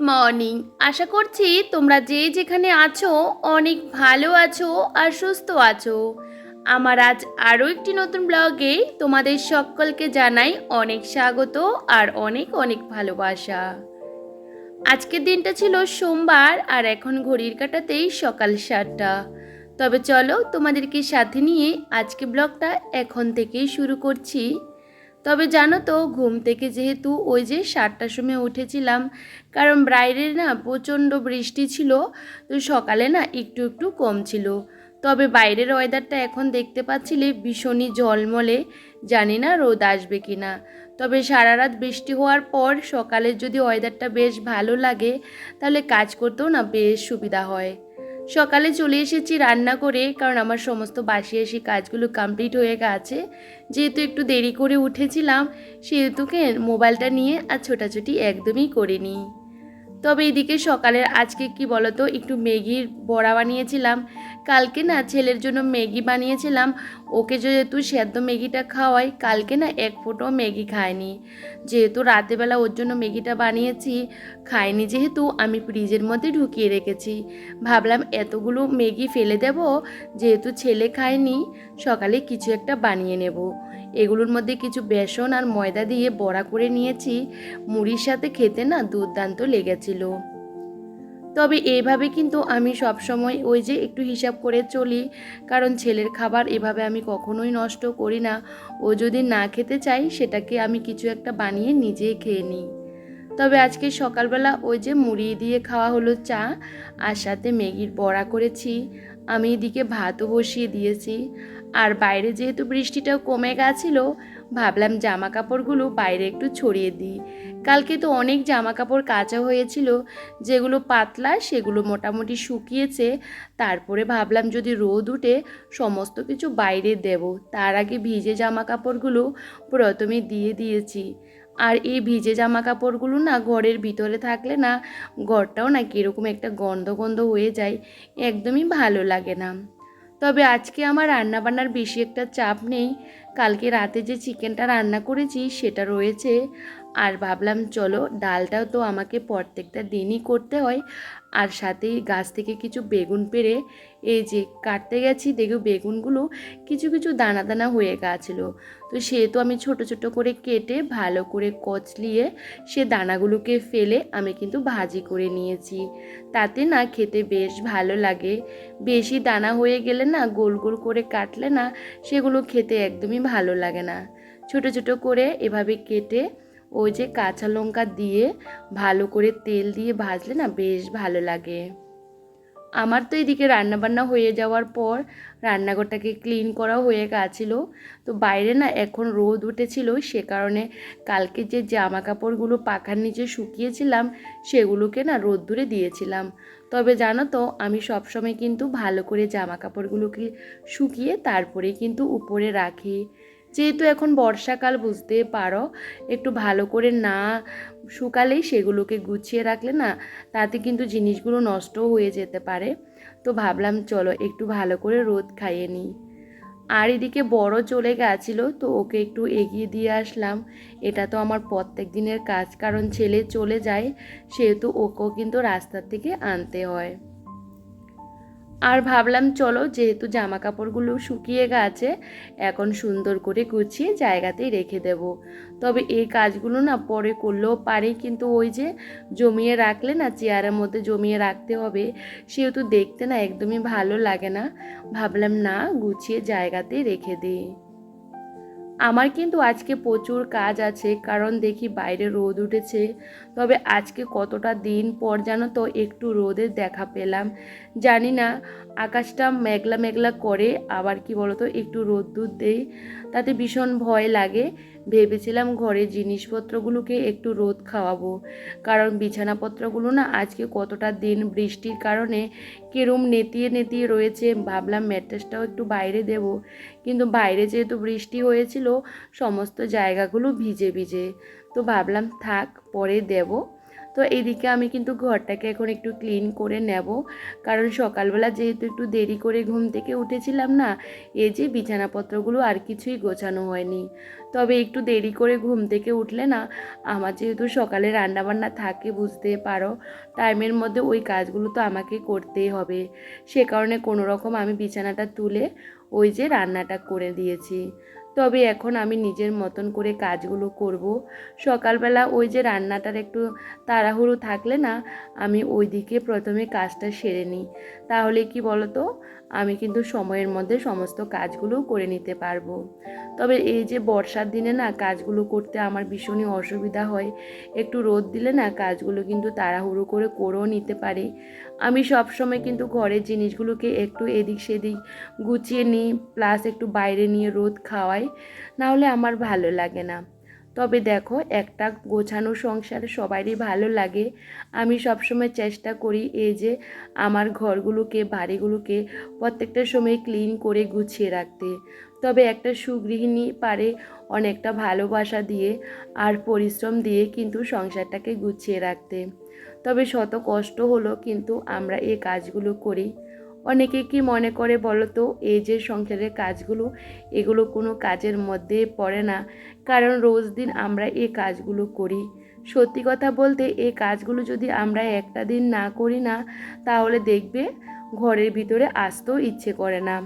Morning আশা করছি তোমরা যে যেখানে আছো অনেক ভালো আছো আর সুস্থ আছো। আমার আজ আরও একটি নতুন ব্লগে তোমাদের সকলকে জানাই অনেক স্বাগত আর অনেক অনেক ভালোবাসা। আজকের দিনটা ছিল সোমবার আর এখন ঘড়ির কাটাতেই সকাল সাতটা। তবে চলো তোমাদেরকে সাথে নিয়ে আজকে ব্লগটা এখন থেকেই শুরু করছি। তবে জানো তো, ঘুম থেকে যেহেতু ওই যে সাতটার সময় উঠেছিলাম, কারণ বাইরের না প্রচণ্ড বৃষ্টি ছিল, তো সকালে না একটু একটু কম ছিল। তবে বাইরের ওয়েদারটা এখন দেখতে পাচ্ছিলে ভীষণই ঝলমলে, জানি না রোদ আসবে কি না তবে সারা রাত বৃষ্টি হওয়ার পর সকালে যদি ওয়েদারটা বেশ ভালো লাগে, তাহলে কাজ করতেও না বেশ সুবিধা হয়। সকালে চলে এসেছি রান্না করে, কারণ আমার সমস্ত বাসি আসি কাজগুলো কমপ্লিট হয়ে গেছে। যেহেতু একটু দেরি করে উঠেছিলাম, সেহেতুকে মোবাইলটা নিয়ে আর ছোটাছুটি একদমই করিনি। তবে এদিকে সকালের আজকে কি বলতো, একটু ম্যাগির বড়া বানিয়েছিলাম। কালকে না ছেলের জন্য ম্যাগি বানিয়েছিলাম। ওকে যেহেতু সেদ্ধ ম্যাগিটা খাওয়াই, কালকে না এক ফোঁটো ম্যাগি খায়নি যেহেতু রাতেবেলা ওর জন্য ম্যাগিটা বানিয়েছি খায়নি যেহেতু আমি ফ্রিজের মধ্যে ঢুকিয়ে রেখেছি। ভাবলাম এতগুলো ম্যাগি ফেলে দেব, যেহেতু ছেলে খায়নি, সকালে কিছু একটা বানিয়ে নেব। এগুলোর মধ্যে কিছু বেসন আর ময়দা দিয়ে বড়া করে নিয়েছি। মুড়ির সাথে খেতে না দুর্দান্ত লেগেছিল। তবে এইভাবে কিন্তু আমি সব সময় ওই যে একটু হিসাব করে চলি, কারণ ছেলের খাবার এভাবে আমি কখনোই নষ্ট করি না। ও যদি না খেতে চাই সেটাকে আমি কিছু একটা বানিয়ে নিজেই খেয়ে নিই। তবে আজকে সকালবেলা ওই যে মুড়ি দিয়ে খাওয়া হলো চা, আর সাথে ম্যাগির বড়া করেছি। আমি এদিকে ভাতও বসিয়ে দিয়েছি। আর বাইরে যেহেতু বৃষ্টিটাও কমে গেছিল, ভাবলাম জামা কাপড়গুলো বাইরে একটু ছড়িয়ে দিই। কালকে তো অনেক জামা কাপড় কাঁচা হয়েছিল, যেগুলো পাতলা সেগুলো মোটামুটি শুকিয়েছে। তারপরে ভাবলাম যদি রোদ উঠে সমস্ত কিছু বাইরে দেব। তার আগে ভিজে জামা কাপড়গুলো প্রথমে দিয়ে দিয়েছি। আর এই ভিজে জামা কাপড়গুলো না ঘরের ভিতরে থাকলে না ঘরটাও না কীরকম একটা গন্ধ গন্ধ হয়ে যায়, একদমই ভালো লাগে না। তবে আজকে আমার রান্নাবান্নার বেশি একটা চাপ নেই। কালকে রাতে যে চিকেনটা রান্না করেছি সেটা রয়েছে। আর ভাবলাম, চলো, ডালটাও তো আমাকে প্রত্যেকটা দিনই করতে হয়। আর সাথেই গাছ থেকে কিছু বেগুন পেরে এই যে কাটতে গেছি, দেখো বেগুনগুলো কিছু কিছু দানা দানা হয়ে গেছিল। তো সেহেতু আমি ছোট ছোট করে কেটে ভালো করে কচলিয়ে সে দানাগুলোকে ফেলে আমি কিন্তু ভাজি করে নিয়েছি। তাতে না খেতে বেশ ভালো লাগে। বেশি দানা হয়ে গেলে না, গোল গোল করে কাটলে না সেগুলো খেতে একদমই ভালো লাগে না। ছোট ছোট করে এভাবে কেটে ওই যে কাঁচা লঙ্কা দিয়ে ভালো করে তেল দিয়ে ভাজলে না বেশ ভালো লাগে। আমার তো এদিকে রান্নাবান্না হয়ে যাওয়ার পর রান্নাঘরটাকে ক্লিন করা হয়ে গেছিল। তো বাইরে না এখন রোদ উঠেছিল, সে কারণে কালকে যে জামা কাপড়গুলো পাখার নিচে শুকিয়েছিলাম, সেগুলোকে না রোদ্দুরে দিয়েছিলাম। তবে জানো তো, আমি সবসময় কিন্তু ভালো করে জামা কাপড়গুলোকে শুকিয়ে তারপরে কিন্তু উপরে রাখি। যেহেতু এখন বর্ষাকাল, বুঝতে পারো। একটু ভালো করে না শুকালেই সেগুলোকে গুছিয়ে রাখলে না তাতে কিন্তু জিনিসগুলো নষ্টও হয়ে যেতে পারে। তো ভাবলাম, চলো একটু ভালো করে রোদ খাইয়ে নিই। আর এদিকে বড় চলে গেছিল, তো ওকে একটু এগিয়ে দিয়ে আসলাম। এটা তো আমার প্রত্যেক দিনের কাজ, কারণ ছেলে চলে যায়, সেহেতু ওকেও কিন্তু রাস্তার থেকে আনতে হয়। আর ভাবলাম, চলো যেহেতু জামা কাপড়গুলো শুকিয়ে গেছে, এখন সুন্দর করে গুছিয়ে জায়গাতেই রেখে দেব। তবে এই কাজগুলো না পরে করলেও পারি, কিন্তু ওই যে জমিয়ে রাখলে না চেয়ারের মধ্যে জমিয়ে রাখতে হবে, সেহেতু দেখতে না একদমই ভালো লাগে না। ভাবলাম, না, গুছিয়ে জায়গাতেই রেখে দিই। আমার কিন্তু আজকে প্রচুর কাজ আছে, কারণ দেখি বাইরে রোদ উঠেছে তবে আজকে কতটা দিন পর জানো তো একটু রোদের দেখা পেলাম। জানি না, আকাশটা মেঘলা মেঘলা করে আবার কি বলতো একটু রোদ্দুর দেয় তাতে ভীষণ ভয় লাগে। ভেবেছিলাম ঘরের জিনিসপত্রগুলোকে একটু রোদ খাওয়াবো, কারণ বিছানাপত্রগুলো না আজকে কতটা দিন বৃষ্টির কারণে কেরম নেতিয়ে নেতিয়ে রয়েছে। ভাবলাম ম্যাট্রেসটাও একটু বাইরে দেব, কিন্তু বাইরে যেহেতু বৃষ্টি হয়েছিল, সমস্ত জায়গাগুলো ভিজে ভিজে। তো ভাবলাম থাক, পরে দেব। তো এইদিকে আমি কিন্তু ঘরটাকে এখন একটু ক্লিন করে নেব। কারণ সকালবেলা যেহেতু একটু দেরি করে ঘুম থেকে উঠেছিলাম না, এই যে বিছানাপত্রগুলো আর কিছুই গোছানো হয়নি। তবে একটু দেরি করে ঘুম থেকে উঠলে না, আমার যেহেতু সকালে রান্নাবান্না থাকে বুঝতে পারো, টাইমের মধ্যে ওই কাজগুলো তো আমাকে করতেই হবে। সে কারণে কোনো রকম আমি বিছানাটা তুলে ওই যে রান্নাটা করে দিয়েছি। তবে এখন আমি নিজের মতন করে কাজগুলো করব। সকালবেলা ওই যে রান্নাটার একটু তাড়াহুড়ো থাকলে না, আমি ওই দিকে প্রথমে কাজটা সেরে নিই। তাহলে কি বলতো? আমি কিন্তু সময়ের মধ্যে সমস্ত কাজগুলো করে নিতে পারব। তবে এই যে বর্ষার দিনে না কাজগুলো করতে আমার ভীষণই অসুবিধা হয়। একটু রোদ দিলে না কাজগুলো কিন্তু তাড়াহুড়ো করে করেও নিতে পারি। আমি সব সময় কিন্তু ঘরের জিনিসগুলোকে একটু এদিক সেদিক গুছিয়ে নিই, প্লাস একটু বাইরে নিয়ে রোদ খাওয়াই। নাহলে আমার ভালো লাগে না। তবে দেখো, একটা গোছানো সংসার সবারই ভালো লাগে। আমি সবসময় চেষ্টা করি এই যে আমার ঘরগুলোকে, বাড়িগুলোকে প্রত্যেকটা সময় ক্লিন করে গুছিয়ে রাখতে। তবে একটা সুগৃহিণী পারে অনেকটা ভালোবাসা দিয়ে আর পরিশ্রম দিয়ে কিন্তু সংসারটাকে গুছিয়ে রাখতে। তবে শত কষ্ট হলো কিন্তু আমরা এই কাজগুলো করি। অনেকে কি মনে করে বলো তো এই যে সংসারের কাজগুলো, এগুলো কোনো কাজের মধ্যে পড়ে না। কারণ রোজ দিন আমরা এই কাজগুলো করি। সত্যি কথা বলতে, এই কাজগুলো যদি আমরা একটা দিন না করি না, তাহলে দেখবে ঘরের ভিতরে আসতেও ইচ্ছে করে না।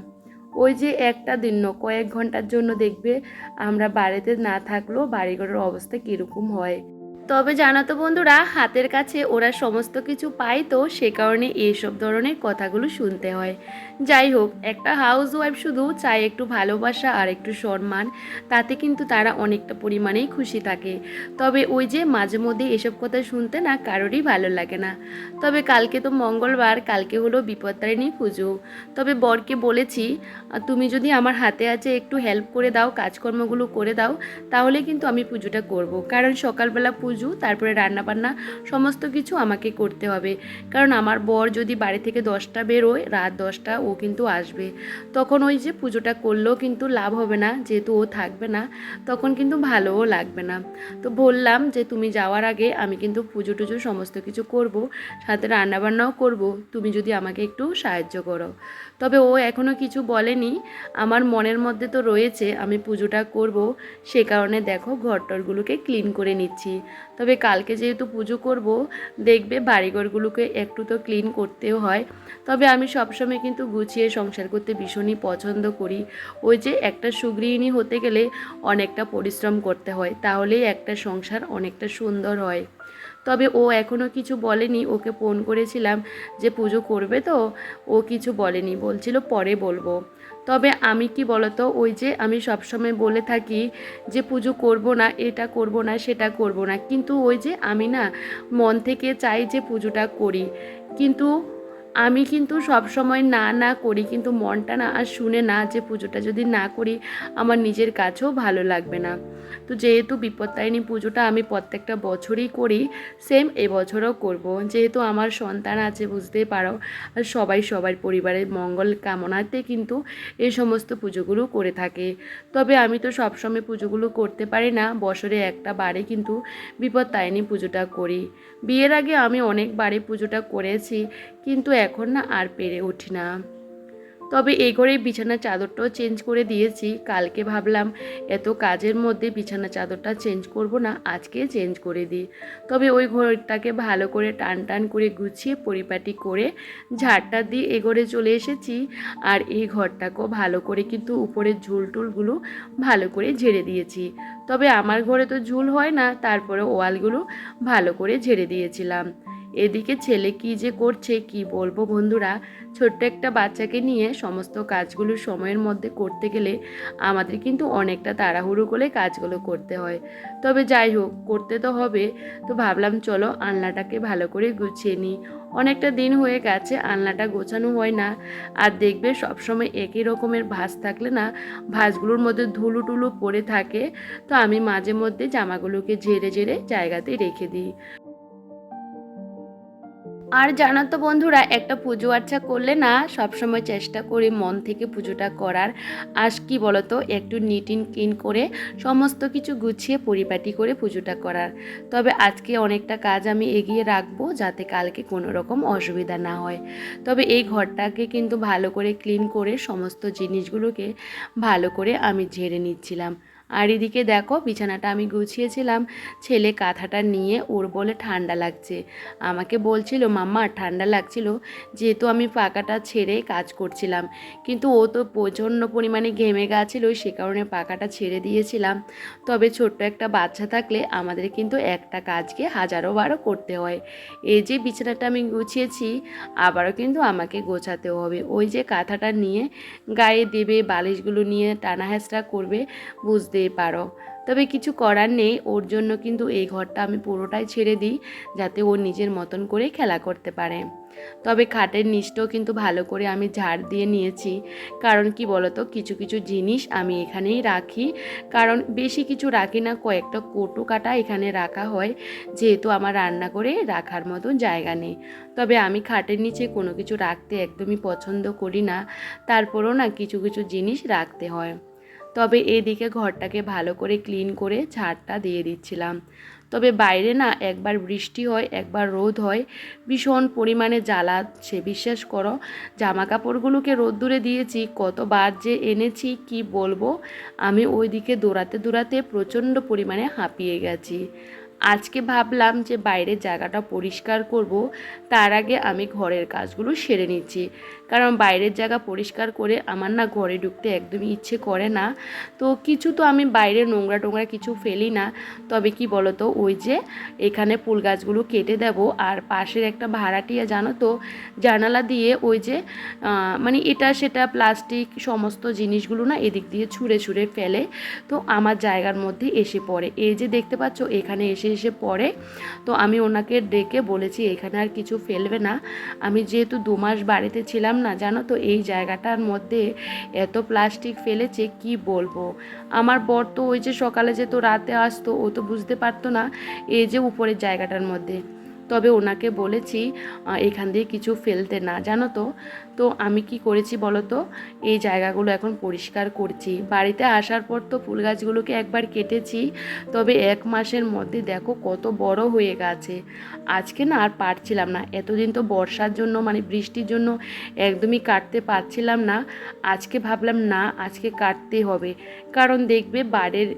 ওই যে একটা দিন কয়েক ঘণ্টার জন্য দেখবে আমরা বাড়িতে না থাকলেও বাড়িঘরের অবস্থা কীরকম হয়। তবে জানাতো বন্ধুরা, হাতের কাছে ওরা সমস্ত কিছু পায় তো সে কারণে এইসব ধরনের কথাগুলো শুনতে হয়। যাই হোক, একটা হাউস ওয়াইফ শুধু চায় একটু ভালোবাসা আর একটু সম্মান, তাতে কিন্তু তারা অনেকটা পরিমাণেই খুশি থাকে। তবে ওই যে মাঝে মধ্যে এসব কথা শুনতে না কারোরই ভালো লাগে না। তবে কালকে তো মঙ্গলবার, কালকে হলো বিপত্তারিণী পুজো। তবে বরকে বলেছি তুমি যদি আমার হাতে আছে একটু হেল্প করে দাও, কাজকর্মগুলো করে দাও, তাহলে কিন্তু আমি পুজোটা করব। কারণ সকালবেলা পুজো, তারপরে রান্নাবান্না, সমস্ত কিছু আমাকে করতে হবে। কারণ আমার বর যদি বাড়ি থেকে দশটা বেরোয়, রাত দশটা ও কিন্তু আসবে। তখন ওই যে পুজোটা করলেও কিন্তু লাভ হবে না, যেহেতু ও থাকবে না, তখন কিন্তু ভালোও লাগবে না। তো বললাম যে, তুমি যাওয়ার আগে আমি কিন্তু পুজো টুজো সমস্ত কিছু করব, সাথে রান্নাবান্নাও করব। তুমি যদি আমাকে একটু সাহায্য করো। তবে ও এখনও কিছু বলেনি। আমার মনের মধ্যে তো রয়েছে, আমি পুজোটা করব। সে কারণে দেখো ঘরটরগুলোকে ক্লিন করে নিচ্ছি। তবে কালকে যেহেতু পুজো করব, দেখবে বাড়িঘরগুলোকে একটু তো ক্লিন করতেও হয়। তবে আমি সবসময় কিন্তু গুছিয়ে সংসার করতে ভীষণই পছন্দ করি। ওই যে একটা সুগৃহিণী হতে গেলে অনেকটা পরিশ্রম করতে হয়, তাহলেই একটা সংসার অনেকটা সুন্দর হয়। তবে ও এখনও কিছু বলেনি, ওকে ফোন করেছিলাম যে পুজো করবে তো, ও কিছু বলেনি, বলছিল পরে বলব। তবে আমি কি বলতো, ওই যে আমি সবসময় বলে থাকি যে পুজো করব না, এটা করব না, সেটা করব না, কিন্তু ওই যে আমি না মন থেকে চাই যে পুজোটা করি, কিন্তু আমি কিন্তু সব সময় না না করি, কিন্তু মনটা না আর শুনে না যে পুজোটা যদি না করি, আমার নিজের কাছেও ভালো লাগবে না। তো যেহেতু বিপত্তারিণী পুজোটা আমি প্রত্যেকটা বছরই করি সেম এবছরও করব। যেহেতু আমার সন্তান আছে, বুঝতেই পারো, আর সবাই সবার পরিবারের মঙ্গল কামনাতে কিন্তু এই সমস্ত পুজোগুলো করে থাকে। তবে আমি তো সবসময় পুজোগুলো করতে পারি না, বছরে একটা বারে কিন্তু বিপত্তারিণী পুজোটা করি। বিয়ের আগে আমি অনেক বারে পুজোটা করেছি, কিন্তু এখন না আর পেরে উঠি না। তবে এই ঘরে বিছানার চাদরটাও চেঞ্জ করে দিয়েছি। কালকে ভাবলাম, এত কাজের মধ্যে বিছানা চাদরটা চেঞ্জ করব না, আজকে চেঞ্জ করে দিই। তবে ওই ঘরটাকে ভালো করে টান টান করে গুছিয়ে পরিপাটি করে ঝাড়টা দিয়ে এ ঘরে চলে এসেছি। আর এই ঘরটাকেও ভালো করে কিন্তু উপরের ঝুল টুলগুলো ভালো করে ঝেড়ে দিয়েছি। তবে আমার ঘরে তো ঝুল হয় না তারপরে ওয়ালগুলো ভালো করে ঝেড়ে দিয়েছিলাম। এদিকে ছেলে কি যে করছে, কি বলব বন্ধুরা? ছোট্ট একটা বাচ্চাকে নিয়ে সমস্ত কাজগুলো সময়ের মধ্যে করতে গেলে আমাদের কিন্তু অনেকটা তাড়াহুড়ো করে কাজগুলো করতে হয়। তবে যাই হোক, করতে তো হবে। তো ভাবলাম চলো আলনাটাকে ভালো করে গুছিয়ে নিই। অনেকটা দিন হয়ে গেছে, আলনাটা গোছানো হয় না। আর দেখবে সবসময় একই রকমের ভাঁজ থাকলে না, ভাঁজগুলোর মধ্যে ধুলো টুলো পড়ে থাকে। তো আমি মাঝে মধ্যে জামাগুলোকে ঝেড়ে ঝেড়ে জায়গাতে রেখে দিই। আর জানো তো বন্ধুরা, একটা পুজো আর্চা করলে না সবসময় চেষ্টা করি মন থেকে পুজোটা করার। আর কি বলতো, একটু নিট ইন ক্লিন করে সমস্ত কিছু গুছিয়ে পরিপাটি করে পুজোটা করার। তবে আজকে অনেকটা কাজ আমি এগিয়ে রাখব যাতে কালকে কোনো রকম অসুবিধা না হয়। তবে এই ঘরটাকে কিন্তু ভালো করে ক্লিন করে সমস্ত জিনিসগুলোকে ভালো করে আমি ঝেড়ে নিচ্ছিলাম। আর এদিকে দেখো, বিছানাটা আমি গুছিয়েছিলাম। ছেলে কাঁথাটা নিয়ে ওর বলে ঠান্ডা লাগছে। আমাকে বলছিল, মাম্মা, ঠান্ডা লাগছিল, যেহেতু আমি পাকাটা ছেড়ে কাজ করছিলাম। কিন্তু ও তো প্রচণ্ড পরিমাণে ঘেমে গেছিল, সে কারণে পাকাটা ছেড়ে দিয়েছিলাম। তবে ছোট্ট একটা বাচ্চা থাকলে আমাদের কিন্তু একটা কাজকে হাজারো বারো করতে হয়। এই যে বিছানাটা আমি গুছিয়েছি, আবারও কিন্তু আমাকে গোছাতে হবে। ওই যে কাঁথাটা নিয়ে গায়ে দেবে, বালিশগুলো নিয়ে টানা করবে বুঝতেই পারো। তবে কিছু করার নেই, ওর জন্য কিন্তু এই ঘরটা আমি পুরোটাই ছেড়ে দিই, যাতে ও নিজের মতন করে খেলা করতে পারে। তবে খাটের নিচটাও কিন্তু ভালো করে আমি ঝাড় দিয়ে নিয়েছি। কারণ কি বলতো, কিছু কিছু জিনিস আমি এখানেই রাখি। কারণ বেশি কিছু রাখি না, কয়েকটা কোটো কাটা এখানে রাখা হয়, যেহেতু আমার রান্না করে রাখার মতো জায়গা নেই। তবে আমি খাটের নিচে কোনো কিছু রাখতে একদমই পছন্দ করি না। তারপরেও না কিছু কিছু জিনিস রাখতে হয়। তবে এদিকে ঘরটাকে ভালো করে ক্লিন করে ঝাড়টা দিয়ে দিচ্ছিলাম। তবে বাইরে না একবার বৃষ্টি হয়, একবার রোদ হয়, ভীষণ পরিমাণে জ্বালাচ্ছে বিশ্বাস করো জামা কাপড়গুলোকে রোদ্দুরে দিয়েছি কতবার যে এনেছি, কি বলব? আমি ওইদিকে দৌড়াতে দৌড়াতে প্রচণ্ড পরিমাণে হাঁপিয়ে গেছি। আজকে ভাবলাম যে বাইরের জায়গাটা পরিষ্কার করব, তার আগে আমি ঘরের কাজগুলো সেরে নিচ্ছি। কারণ বাইরের জায়গা পরিষ্কার করে আমার না ঘরে ঢুকতে একদমই ইচ্ছে করে না। তো কিছু তো আমি বাইরে নোংরা টোংরা কিছু ফেলি না। তবে কি বলতো, ওই যে এখানে ফুল গাছগুলো কেটে দেব আর পাশের একটা ভাড়াটিয়া জানো তো, জানালা দিয়ে ওই যে মানে এটা সেটা প্লাস্টিক সমস্ত জিনিসগুলো না এদিক দিয়ে ছুঁড়ে ছুঁড়ে ফেলে। তো আমার জায়গার মধ্যে এসে পড়ে। এই যে দেখতে পাচ্ছ, এখানে এসে এসে পড়ে। তো আমি ওনাকে ডেকে বলেছি, এখানে আর কিছু ফেলবে না। আমি যেহেতু দু মাস বাড়িতে ছিলাম না, জানো তো? এই জায়গাটার মধ্যে এত প্লাস্টিক ফেলেছে, কি বলব? আমার বর তো ওই যে সকালে যেত রাতে আসতো, ও তো বুঝতে পারতো না, এই যে উপরের জায়গাটার মধ্যে। তবে ওনাকে বলেছি এখান দিয়ে কিছু ফেলতে না। জানো তো? তো আমি কি করেছি বলো তো? এই জায়গাগুলো এখন পরিষ্কার করছি। বাড়িতে আসার পর তো ফুল গাছগুলোকে একবার কেটেছি, তবে এক মাসের মধ্যে দেখো কত বড় হয়ে গেছে। আজকে না আর পারছিলাম না। এতদিন তো বর্ষার জন্য মানে বৃষ্টির জন্য একদমই কাটতে পারছিলাম না। আজকে ভাবলাম না, আজকে কাটতে হবে। কারণ দেখবে বাড়ির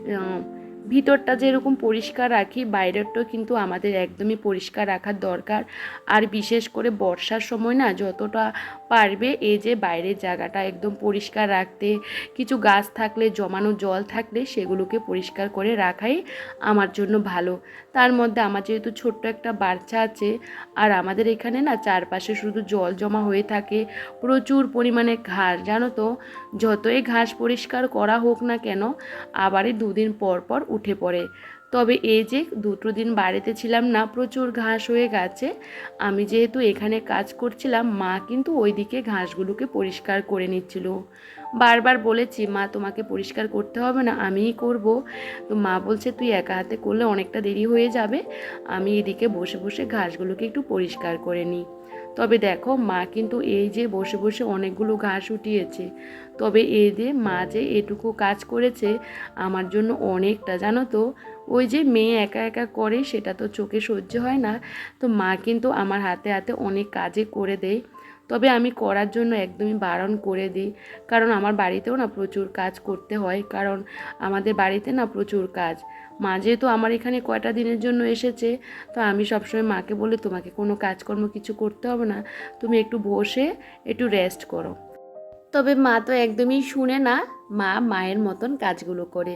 ভিতরটা যেরকম পরিষ্কার রাখি, বাইরেরটাও কিন্তু আমাদের একদমই পরিষ্কার রাখার দরকার। আর বিশেষ করে বর্ষার সময় না, যতটা পারবে এই যে বাইরের জায়গাটা একদম পরিষ্কার রাখতে, কিছু গাছ থাকলে, জমানো জল থাকলে সেগুলোকে পরিষ্কার করে রাখাই আমার জন্য ভালো। তার মধ্যে আমার যেহেতু ছোট্ট একটা বাচ্চা আছে, আর আমাদের এখানে না চারপাশে শুধু জল জমা হয়ে থাকে, প্রচুর পরিমাণে ঘাস, জানো তো? যতই ঘাস পরিষ্কার করা হোক না কেন, আবারই দুদিন পর পর উঠে পড়ে। তবে এই যে দুটো দিন বাড়িতে ছিলাম না, প্রচুর ঘাস হয়ে গেছে। আমি যেহেতু এখানে কাজ করছিলাম, মা কিন্তু ওইদিকে ঘাসগুলোকে পরিষ্কার করে নিচ্ছিল। বারবার বলেছি, মা, তোমাকে পরিষ্কার করতে হবে না, আমিই করব। তো মা বলছে, তুই একা হাতে করলে অনেকটা দেরি হয়ে যাবে। আমি এদিকে বসে বসে ঘাসগুলোকে একটু পরিষ্কার করে নিই। তবে দেখো, মা কিন্তু এই যে বসে বসে অনেকগুলো ঘাস উঠিয়েছে। তবে এই যে মা যে এটুকু কাজ করেছে, আমার জন্য অনেকটা, জানো তো? ওই যে মেয়ে একা একা করে, সেটা তো চোখে সহ্য হয় না। তো মা কিন্তু আমার হাতে হাতে অনেক কাজে করে দেয়। তবে আমি করার জন্য একদমই বারণ করে দিই। কারণ আমার বাড়িতেও না প্রচুর কাজ করতে হয়। কারণ আমাদের বাড়িতে না প্রচুর কাজ। মা যেহেতু আমার এখানে কয়টা দিনের জন্য এসেছে, তো আমি সবসময় মাকে বলে, তোমাকে কোনো কাজকর্ম কিছু করতে হবে না, তুমি একটু বসে একটু রেস্ট করো। তবে মা তো একদমই শুনে না, মা মায়ের মতন কাজগুলো করে।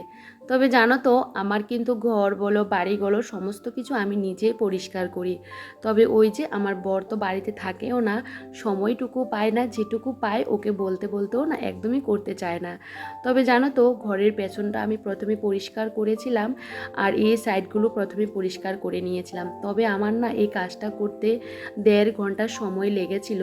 তবে জানো তো, আমার কিন্তু ঘর বলো, বাড়ি বলো, সমস্ত কিছু আমি নিজেই পরিষ্কার করি। তবে ওই যে আমার বর তো বাড়িতে থাকেও না, সময়টুকু পায় না, যেটুকু পায় ওকে বলতে বলতেও না, একদমই করতে চায় না। তবে জানো তো, ঘরের পেছনটা আমি প্রথমে পরিষ্কার করেছিলাম আর এই সাইডগুলো প্রথমে পরিষ্কার করে নিয়েছিলাম। তবে আমার না এই কাজটা করতে দেড় ঘণ্টা সময় লেগেছিল।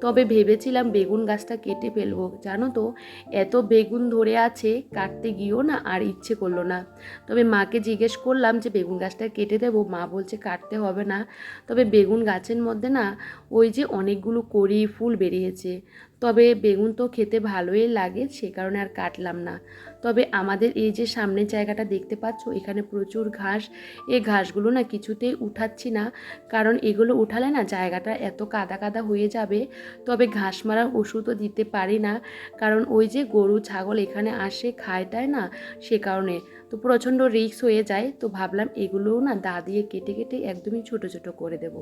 তবে ভেবেছিলাম বেগুন গাছটা কেটে ফেলব। জানো তো, এত বেগুন ধরে আছে, কাটতে গিয়েও না আর ইচ্ছে করল করল না। তবে মাকে জিজ্ঞেস করলাম যে, বেগুন গাছটা কেটে দেব? মা বলছে, কাটতে হবে না। তবে বেগুন গাছের মধ্যে না, ওই যে অনেকগুলো কড়ি, ফুল বেরিয়েছে। তবে বেগুন তো খেতে ভালোই লাগে, সে কারণে আর কাটলাম না। তবে আমাদের এই যে সামনের জায়গাটা দেখতে পাচ্ছ, এখানে প্রচুর ঘাস এই ঘাসগুলো না কিছুতেই উঠাচ্ছি না, কারণ এগুলো উঠালে না জায়গাটা এত কাদা কাদা হয়ে যাবে। তবে ঘাস মারার ওষুধও দিতে পারি না, কারণ ওই যে গরু, ছাগল এখানে আসে খায়টায় না, সে কারণে। তো প্রচণ্ড রিক্স হয়ে যায়, তো ভাবলাম এগুলোও না দা দিয়ে কেটে কেটে একদমই ছোট ছোট করে দেব।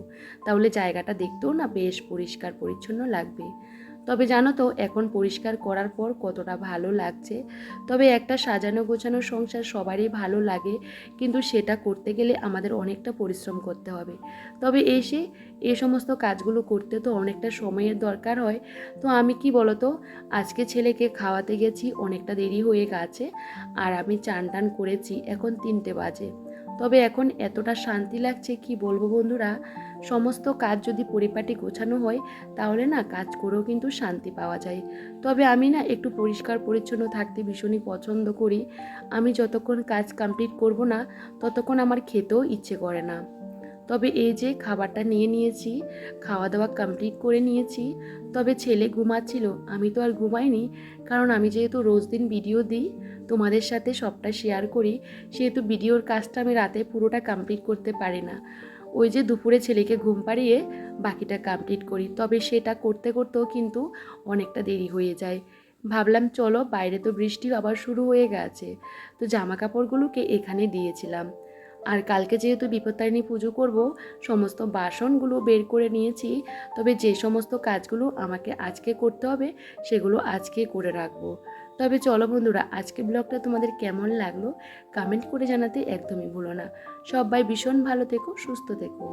তাহলে জায়গাটা দেখতেও না বেশ পরিষ্কার পরিচ্ছন্ন লাগবে। তবে জানো তো, এখন পরিষ্কার করার পর কতটা ভালো লাগছে। তবে একটা সাজানো গোছানো সংসার সবারই ভালো লাগে, কিন্তু সেটা করতে গেলে আমাদের অনেকটা পরিশ্রম করতে হবে। তবে এসে এই সমস্ত কাজগুলো করতে তো অনেকটা সময়ের দরকার হয়। তো আমি কি বলতো, আজকে ছেলেকে খাওয়াতে গেছি, অনেকটা দেরি হয়ে গেছে, আর আমি চান টান করেছি, এখন তিনটে বাজে। তবে এখন এতটা শান্তি লাগছে কি বলব বন্ধুরা? সমস্ত কাজ যদি পরিপাটি গোছানো হয়, তাহলে না কাজ করেও কিন্তু শান্তি পাওয়া যায়। তবে আমি না একটু পরিষ্কার পরিচ্ছন্ন থাকতে ভীষণই পছন্দ করি। আমি যতক্ষণ কাজ কমপ্লিট করব না, ততক্ষণ আমার খেতেও ইচ্ছে করে না। তবে এই যে খাবারটা নিয়ে নিয়েছি খাওয়া দাওয়া কমপ্লিট করে নিয়েছি, তবে ছেলে ঘুমাচ্ছিল, আমি তো আর ঘুমাইনি, কারণ আমি যেহেতু রোজ দিন ভিডিও দিই, তোমাদের সাথে সবটা শেয়ার করি, সেহেতু ভিডিওর কাজটা আমি রাতে পুরোটা কমপ্লিট করতে পারি না। ওই যে দুপুরে ছেলেকে ঘুম পাড়িয়ে বাকিটা কমপ্লিট করি, তবে সেটা করতে করতেও কিন্তু অনেকটা দেরি হয়ে যায়। ভাবলাম চলো বাইরে তো বৃষ্টি আবার শুরু হয়ে গেছে, তো জামা কাপড়গুলোকে এখানে দিয়েছিলাম। আর কালকে যেহেতু বিপত্তারিণী পুজো করব, সমস্ত বাসনগুলো বের করে নিয়েছি। তবে যে সমস্ত কাজগুলো আমাকে আজকে করতে হবে, সেগুলো আজকে করে রাখব। তবে চলো বন্ধুরা আজকে ব্লগটা তোমাদের কেমন লাগল কমেন্ট করে জানাতে একদমই ভুলো না। সবাই ভীষণ ভালো থেকো, সুস্থ থেকো।